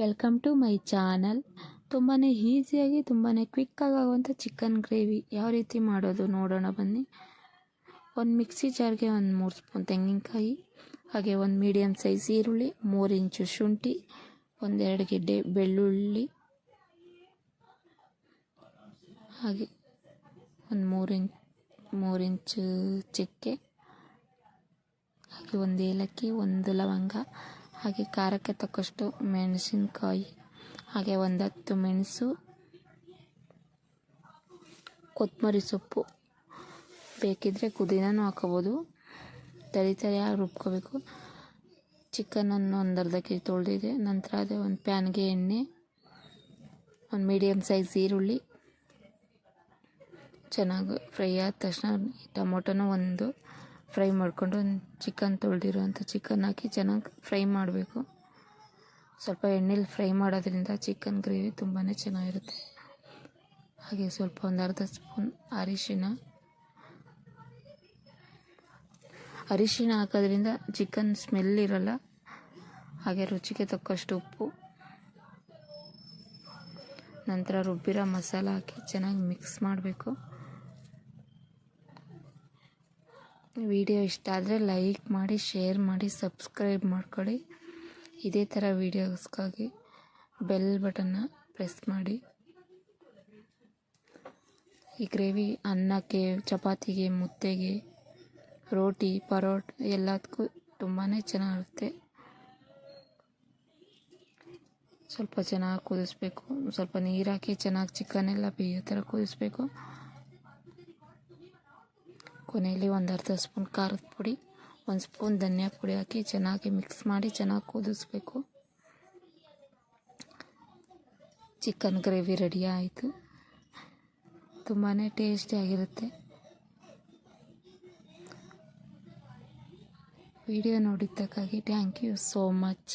Welcome to my channel ತುಂಬಾ ಈಸಿಯಾಗಿ ತುಂಬಾ ಕ್ವಿಕ್ಕಾಗಿ ಆಗುವಂಥ ಚಿಕನ್ ಗ್ರೇವಿ ಯಾವ ರೀತಿ ಮಾಡೋದು ನೋಡೋಣ ಬನ್ನಿ. ಒಂದು ಮಿಕ್ಸಿ ಜಾರ್ಗೆ ಒಂದು ಮೂರು ಸ್ಪೂನ್ ತೆಂಗಿನಕಾಯಿ, ಹಾಗೆ ಒಂದು ಮೀಡಿಯಮ್ ಸೈಜ್ ಈರುಳ್ಳಿ, ಮೂರು ಇಂಚು ಶುಂಠಿ ಒಂದೆರಡು ಗೆಡ್ಡೆ ಬೆಳ್ಳುಳ್ಳಿ, ಹಾಗೆ ಒಂದು ಮೂರು ಇಂಚ್ ಮೂರು ಇಂಚು ಚಕ್ಕೆ, ಹಾಗೆ ಒಂದು ಏಲಕ್ಕಿ, ಒಂದು ಲವಂಗ ಹಾಗೆ ಖಾರಕ್ಕೆ ತಕ್ಕಷ್ಟು ಮೆಣಸಿನಕಾಯಿ, ಹಾಗೆ ಒಂದು ಹತ್ತು ಮೆಣಸು ಕೊತ್ತಂಬರಿ ಸೊಪ್ಪು ಬೇಕಿದ್ದರೆ ಕುದಿನೂ ಹಾಕೋಬೋದು. ತರಿ ತರಿಯಾಗಿ ರುಬ್ಕೋಬೇಕು. ಚಿಕನನ್ನು ಒಂದು ಅರ್ಧ ಕೆ ಜಿ ತೊಳೆದಿದೆ. ನಂತರ ಅದೇ ಒಂದು ಪ್ಯಾನ್ಗೆ ಎಣ್ಣೆ, ಒಂದು ಮೀಡಿಯಮ್ ಸೈಜ್ ಈರುಳ್ಳಿ, ಚೆನ್ನಾಗಿ ಫ್ರೈ ಆದ ತಕ್ಷಣ ಟೊಮೊಟೊನೂ ಒಂದು ಫ್ರೈ ಮಾಡಿಕೊಂಡು ಒಂದು ಚಿಕನ್ ತೊಳೆದಿರುವಂಥ ಚಿಕನ್ ಹಾಕಿ ಚೆನ್ನಾಗಿ ಫ್ರೈ ಮಾಡಬೇಕು. ಸ್ವಲ್ಪ ಎಣ್ಣೆಲಿ ಫ್ರೈ ಮಾಡೋದ್ರಿಂದ ಚಿಕನ್ ಗ್ರೇವಿ ತುಂಬಾ ಚೆನ್ನಾಗಿರುತ್ತೆ. ಹಾಗೆ ಸ್ವಲ್ಪ ಒಂದು ಅರ್ಧ ಸ್ಪೂನ್ ಅರಿಶಿನ. ಅರಿಶಿನ ಹಾಕೋದ್ರಿಂದ ಚಿಕನ್ ಸ್ಮೆಲ್ ಇರಲ್ಲ, ಹಾಗೆ ರುಚಿಗೆ ತಕ್ಕಷ್ಟು ಉಪ್ಪು. ನಂತರ ರುಬ್ಬಿರೋ ಮಸಾಲ ಹಾಕಿ ಚೆನ್ನಾಗಿ ಮಿಕ್ಸ್ ಮಾಡಬೇಕು. ವಿಡಿಯೋ ಇಷ್ಟ ಆದರೆ ಲೈಕ್ ಮಾಡಿ, ಶೇರ್ ಮಾಡಿ, ಸಬ್ಸ್ಕ್ರೈಬ್ ಮಾಡ್ಕೊಳ್ಳಿ. ಇದೇ ಥರ ವಿಡಿಯೋಸ್ಗಾಗಿ ಬೆಲ್ ಬಟನ್ನ ಪ್ರೆಸ್ ಮಾಡಿ. ಈ ಗ್ರೇವಿ ಅನ್ನಕ್ಕೆ, ಚಪಾತಿಗೆ, ಮುದ್ದೆಗೆ, ರೋಟಿ, ಪರೋಟ ಎಲ್ಲದಕ್ಕೂ ತುಂಬಾ ಚೆನ್ನಾಗಿರುತ್ತೆ. ಸ್ವಲ್ಪ ಚೆನ್ನಾಗಿ ಕುದಿಸ್ಬೇಕು. ಸ್ವಲ್ಪ ನೀರಾಕಿ ಚೆನ್ನಾಗಿ ಚಿಕನ್ ಎಲ್ಲ ಬೇಯೋ ಥರ ಕುದಿಸ್ಬೇಕು. ಕೊನೆಯಲ್ಲಿ ಒಂದು ಅರ್ಧ ಸ್ಪೂನ್ ಖಾರದ ಪುಡಿ, ಒಂದು ಸ್ಪೂನ್ ಧನಿಯಾ ಪುಡಿ ಹಾಕಿ ಚೆನ್ನಾಗಿ ಮಿಕ್ಸ್ ಮಾಡಿ ಚೆನ್ನಾಗಿ ಕುದಿಸ್ಬೇಕು. ಚಿಕನ್ ಗ್ರೇವಿ ರೆಡಿ ಆಯಿತು. ತುಂಬಾ ಟೇಸ್ಟಿಯಾಗಿರುತ್ತೆ ವಿಡಿಯೋ ನೋಡಿದ್ದಕ್ಕಾಗಿ ಥ್ಯಾಂಕ್ ಯು ಸೋ ಮಚ್